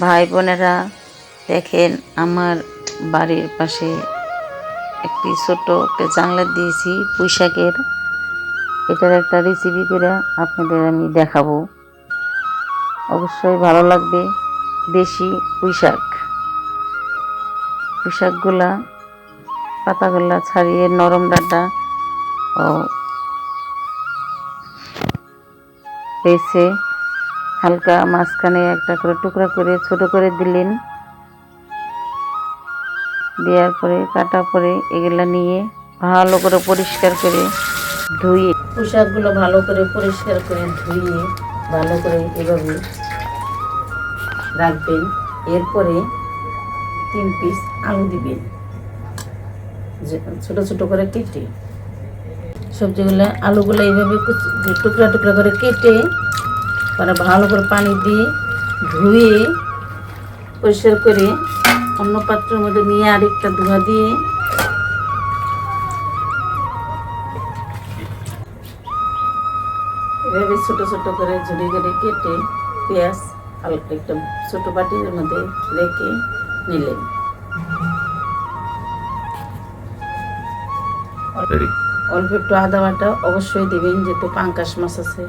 ভাই বোনেরা দেখেন আমার বাড়ির পাশে একটি ছোট একটা জানলা দিয়েছি, পুঁইশাকের। এটার একটা রেসিপি করে আপনাদের আমি দেখাবো। অবশ্যই ভালো লাগবে দেশি পুঁইশাক। পুঁইশাকগুলা পাতাগুলা ছাড়িয়ে নরম ডাঁটা ও পেয়েছে হালকা মাঝখানে একটা করে টুকরা করে ছোট করে দিলেন। দেওয়ার পরে কাটা পরে এগুলা নিয়ে ভালো করে পরিষ্কার করে ধুয়ে পোশাকগুলো ভালো করে পরিষ্কার করে ধুয়ে ভালো করে এভাবে রাখবেন। এরপরে তিন পিস আলু দিবেন। ছোট ছোট করে কেটে সবজিগুলো, আলুগুলো এইভাবে টুকরা টুকরা করে কেটে পরে ভালো করে পানি দিয়ে ধুয়ে পরিষ্কার করে অন্য পাত্রের মধ্যে নিয়ে আরেকটা ধোয়া দিয়ে এভাবে ছোট ছোট করে ঝুড়ি করে কেটে পেঁয়াজ হালকা একটা ছোট বাটির মধ্যে রেখে নিলেন। অল্প একটু আদা বাটা অবশ্যই দিবেন যেহেতু পাঙ্কাশ মাছ আছে।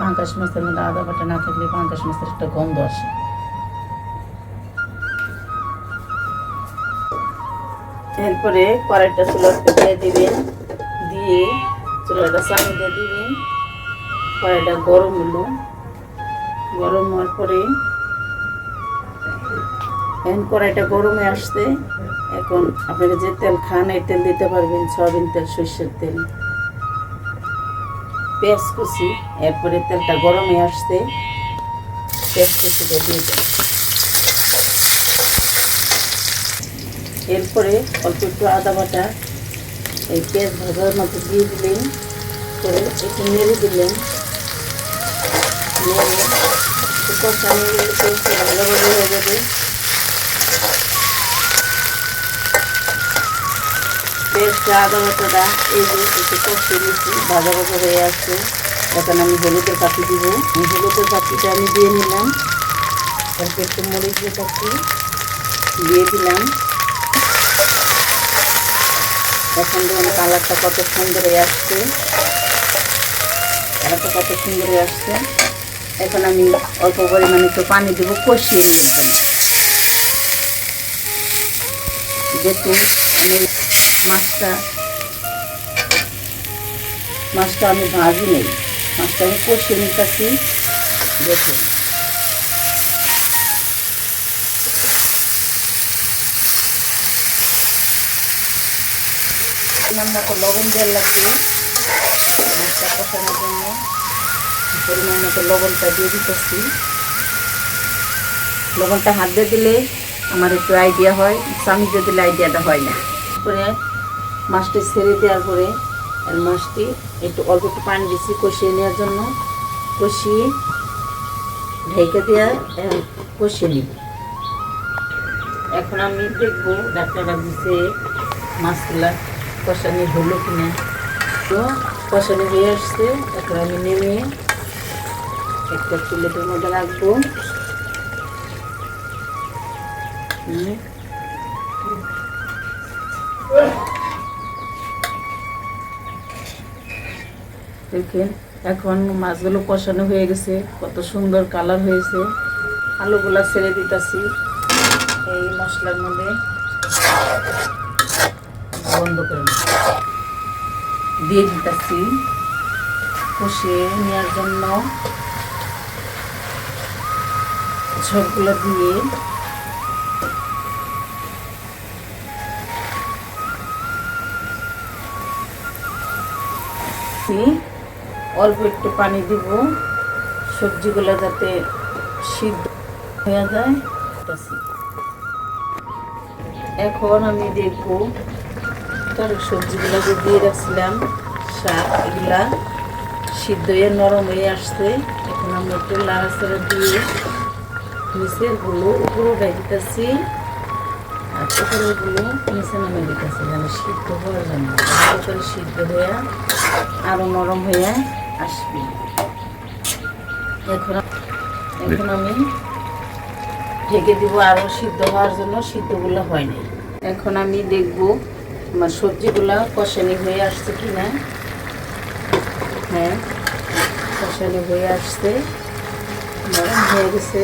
পাঙ্কাশ মাছের মধ্যে আদা বাটা না থাকলে পাঙ্কাশ মাছের একটা গন্ধ আসে। এরপরে কড়াইটা চুলাতে দিয়ে দিবেন। দিয়ে চুলাটা চালু দিয়ে দিবেন। কড়াইটা গরম হলো। গরম হওয়ার পরে এখন কড়াইটা গরমে আসতে এখন আপনারা যে তেল খান, এই তেল দিতে পারবেন। সয়াবিন তেল, সর্ষের তেল। পেঁয়াজ কুচি, এরপরে তেলটা গরমে আসতে পেঁয়াজ কুচিটা দিয়ে দেন এরপরে অল্প একটু আদা বাটা, এই পেঁয়াজ ভাজার মতো দিয়ে দিলেন, করে একটু নেড়ে দিলেন। নেড়ে কষানি পেঁয়াজটা ভালোভাবে হয়ে যাবে। পেঁয়াজটা আদা এই যে একটু নিচ্ছি ভাজা ভাজা হয়ে আসছে। এখন আমি হলুদের পাতি দিব। হলুদের পাতিটা আমি দিয়ে নিলাম। অল্প একটু মরিচের পাতি দিয়ে দিলাম। এখন দেখুন কালারটা কত সুন্দর হয়ে আসছে। কালারটা কত সুন্দর হয়ে আসছে। এখন আমি অল্প পরিমাণে একটু পানি দেবো, কষিয়ে নেবেন দেখুন আমি মাছটা মাছটা আমি ভাজি নেই। মাছটা আমি কষিয়ে নিতেছি। দেখুন। মতো লবণ দেওয়ার লাগবে। মাছটা কষানোর জন্য পরিমাণ মতো লবণটা দিয়ে দিতেছি। লবণটা হাত দিয়ে দিলে আমার একটু আইডিয়া হয়। দিয়ে দিলে আইডিয়াটা হয় না। পরে মাছটি ছেড়ে দেওয়ার পরে মাছটি একটু অল্প একটু পানি দিচ্ছি কষিয়ে নেওয়ার জন্য। কষিয়ে ঢেকে দেওয়া কষিয়ে নিব। এখন আমি দেখব ডাক্তাররা দিছে মাছগুলা কষানি হলো কিনা। তো কষানি হয়ে আসছে, এখন আমি নেমে একটা প্লেটের মধ্যে রাখব। দেখেন এখন মাছগুলো কষানো হয়ে গেছে, কত সুন্দর কালার হয়েছে। আলুগুলা ছেড়ে দিতেছি এই মশলার মধ্যে। বন্ধ করে দিয়ে দিতেছি কষিয়ে নেওয়ার জন্য। সবগুলো দিয়ে দিচ্ছি। অল্প একটু পানি দিব। সবজিগুলো যাতে সিদ্ধ হয়ে যায়। এখন আমি দেখব তার সবজিগুলো যে দিয়ে রাখছিলাম, শাক এগুলা সিদ্ধ হয়ে নরম হয়ে আসছে। এখন আমি একটু লাড়াচাড়া দিয়ে নিচেরগুলো উপরে উঠাই দিতেছি। আর উপরেরগুলো নিচে নামে দিতেছি, যেন সিদ্ধ হওয়ার জন্য সিদ্ধ হয়ে আরও নরম হয়ে আসবে। এখন এখন আমি ঢেকে দিব আরও সিদ্ধ হওয়ার জন্য সিদ্ধগুলো হয়নি এখন আমি দেখব আমার সবজিগুলো কষানি হয়ে আসছে কি না। হ্যাঁ কষানি হয়ে আসছে। নরম হয়ে গেছে।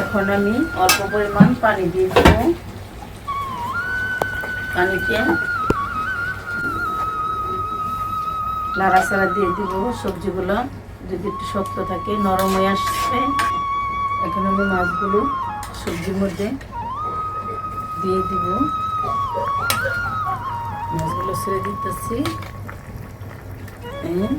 এখন আমি অল্প পরিমাণ পানি দিয়ে দেব। পানিতে নাড়াচাড়া দিয়ে দিব সবজিগুলো। যদি একটু শক্ত থাকে, নরম হয়ে আসবে এখন আমি মাছগুলো সবজির মধ্যে দিয়ে দিব। মাছগুলো ছেড়ে দিতেছি। হ্যাঁ।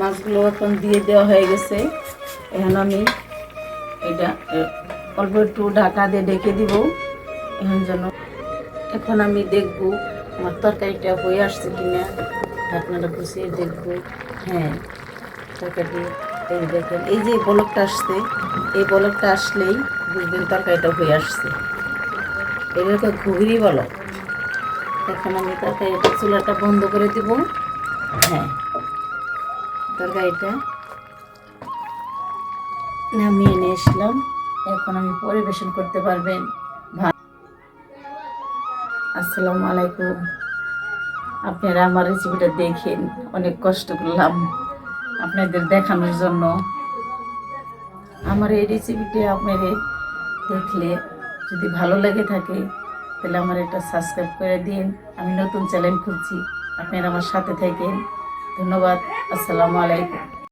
মাছগুলো এখন দিয়ে দেওয়া হয়ে গেছে। এখন আমি এটা অল্প একটু ঢাকা দিয়ে ডেকে দিব। এখন যেন এখন আমি দেখব আমার তরকারিটা হয়ে আসছে কিনা। ঢাকনাটা বসিয়ে দেখব। হ্যাঁ তরকারি এই দেখেন, এই যে বলকটা আসছে, এই বলকটা আসলেই বুঝবেন তরকারিটা হয়ে আসছে। এগুলোকে ঘুগরি বলক। এখন আমি তরকারিটা চুলাটা বন্ধ করে দিব। হ্যাঁ তরকারিটা নামিয়ে নিয়ে আসলাম। এখন আমি পরিবেশন করতে পারবেন। আসসালামু আলাইকুম। আপনারা আমার রেসিপিটা দেখেন, অনেক কষ্ট করলাম আপনাদের দেখানোর জন্য। আমার এই রেসিপিটি আপনাদের দেখলে যদি ভালো লেগে থাকে, তাহলে আমার এটা সাবস্ক্রাইব করে দিন। আমি নতুন চ্যানেল খুলছি, আপনারা আমার সাথে থাকেন। ধন্যবাদ, আসসালামু আলাইকুম।